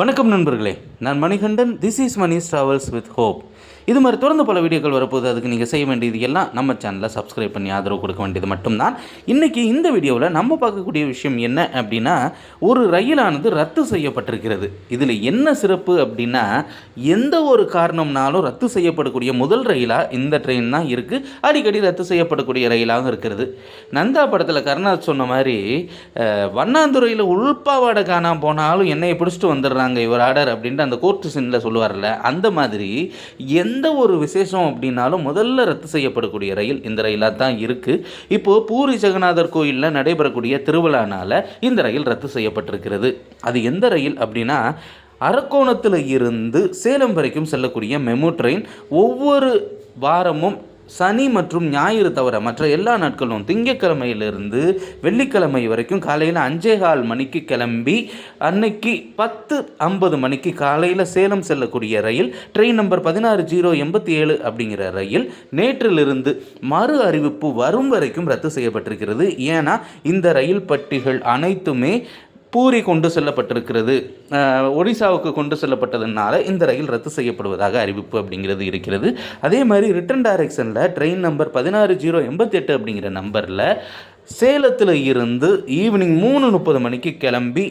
வணக்கம் நண்பர்களே. நான் Manikandan this is Mani's travels with hope இது மாதிரி தொடர்ந்து பல வீடியோக்கள் வரப்போகுது. அதுக்கு நீங்கள் செய்ய வேண்டியது எல்லாம் நம்ம சேனலை சப்ஸ்கிரைப் பண்ணி ஆதரவு கொடுக்க வேண்டியது மட்டும்தான். இன்றைக்கி இந்த வீடியோவில் நம்ம பார்க்கக்கூடிய விஷயம் என்ன அப்படின்னா ஒரு ரயிலானது ரத்து செய்யப்பட்டிருக்கிறது. இதில் என்ன சிறப்பு அப்படின்னா எந்த ஒரு காரணம்னாலும் ரத்து செய்யப்படக்கூடிய முதல் ரயிலாக இந்த ட்ரெயின் தான் இருக்குது அடிக்கடி ரத்து செய்யப்படக்கூடிய ரயிலாகவும் இருக்கிறது. நந்தா படத்தில் கருணா சொன்ன மாதிரி வண்ணாந்துறையில் உள்பாவாடை காணாம போனாலும் என்னையை பிடிச்சிட்டு வந்துடுறாங்க. இவர் ஆர்டர் அப்படின்ட்டு அந்த கோர்ட்டு சீனில் சொல்லுவார்ல அந்த மாதிரி எந்த ஒரு விசேஷம் அப்படின்னாலும் முதல்ல ரத்து செய்யப்படக்கூடிய ரயில் இந்த ரயிலாக தான் இருக்குது இப்போது பூரி ஜெகநாதர் கோயிலில் நடைபெறக்கூடிய திருவிழானால் இந்த ரயில் ரத்து செய்யப்பட்டிருக்கிறது. அது எந்த ரயில் அப்படின்னா அரக்கோணத்தில் இருந்து சேலம் வரைக்கும் செல்லக்கூடிய மெமு ட்ரெயின் ஒவ்வொரு வாரமும் சனி மற்றும் ஞாயிறு தவிர மற்ற எல்லா நாட்களும் திங்கட்கிழமையிலிருந்து வெள்ளிக்கிழமை வரைக்கும் காலையில் அஞ்சே கால் மணிக்கு கிளம்பி அன்னைக்கு பத்து ஐம்பது மணிக்கு காலையில் சேலம் செல்லக்கூடிய ரயில் ட்ரெயின் நம்பர் பதினாறு ஜீரோ எண்பத்தி ஏழு அப்படிங்கிற ரயில் நேற்றிலிருந்து மறு அறிவிப்பு வரும் வரைக்கும் ரத்து செய்யப்பட்டிருக்கிறது. ஏன்னா இந்த ரயில் பட்டிகள் அனைத்துமே பூரி கொண்டு செல்லப்பட்டிருக்கிறது. ஒடிசாவுக்கு கொண்டு செல்லப்பட்டதுனால இந்த ரயில் ரத்து செய்யப்படுவதாக அறிவிப்பு அப்படிங்கிறது இருக்கிறது. அதே மாதிரி ரிட்டன் டைரக்ஷனில் ட்ரெயின் நம்பர் பதினாறு ஜீரோ எண்பத்தெட்டு அப்படிங்கிற நம்பரில் சேலத்தில் இருந்து ஈவினிங் மூணு முப்பது மணிக்கு கிளம்பி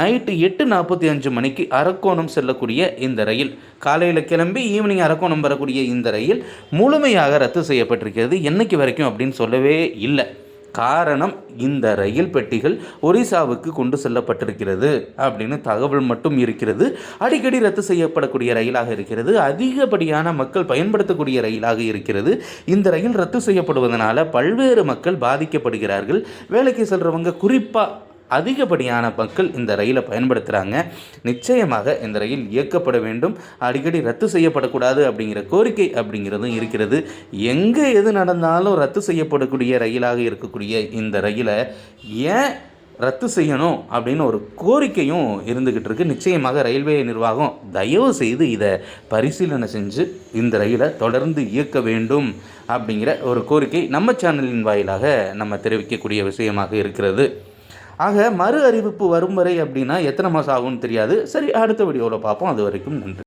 நைட்டு எட்டு நாற்பத்தி அஞ்சு மணிக்கு அரக்கோணம் செல்லக்கூடிய இந்த ரயில். காலையில் கிளம்பி ஈவினிங் அரக்கோணம் வரக்கூடிய இந்த ரயில் முழுமையாக ரத்து செய்யப்பட்டிருக்கிறது. என்னைக்கு வரைக்கும் அப்படின்னு சொல்லவே இல்லை. காரணம் இந்த ரயில் பெட்டிகள் ஒரிசாவுக்கு கொண்டு செல்லப்பட்டிருக்கிறது அப்படின்னு தகவல் மட்டும் இருக்கிறது. அடிக்கடி ரத்து செய்யப்படக்கூடிய ரயிலாக இருக்கிறது. அதிகப்படியான மக்கள் பயன்படுத்தக்கூடிய ரயிலாக இருக்கிறது. இந்த ரயில் ரத்து செய்யப்படுவதனால பல்வேறு மக்கள் பாதிக்கப்படுகிறார்கள். வேலைக்கு செல்றவங்க குறிப்பாக அதிகப்படியான மக்கள் இந்த ரயிலை பயன்படுத்துகிறாங்க நிச்சயமாக இந்த ரயில் இயக்கப்பட வேண்டும். அடிக்கடி ரத்து செய்யப்படக்கூடாது அப்படிங்கிற கோரிக்கை அப்படிங்கிறதும் இருக்கிறது. எங்கே எது நடந்தாலும் ரத்து செய்யப்படக்கூடிய ரயிலாக இருக்கக்கூடிய இந்த ரயிலை ஏன் ரத்து செய்யணும் அப்படின்னு ஒரு கோரிக்கையும் இருந்துக்கிட்டு இருக்கு. நிச்சயமாக ரயில்வே நிர்வாகம் தயவு செய்து இதை பரிசீலனை செஞ்சு இந்த ரயிலை தொடர்ந்து இயக்க வேண்டும் அப்படிங்கிற ஒரு கோரிக்கை நம்ம சேனலின் வாயிலாக நம்ம தெரிவிக்கக்கூடிய விஷயமாக இருக்கிறது. ஆக மறு அறிவிப்பு வரும் வரை அப்படின்னா எத்தனை மாதம் ஆகும்னு தெரியாது. சரி அடுத்த வீடியோவில் பார்ப்போம். அது வரைக்கும் நன்றி.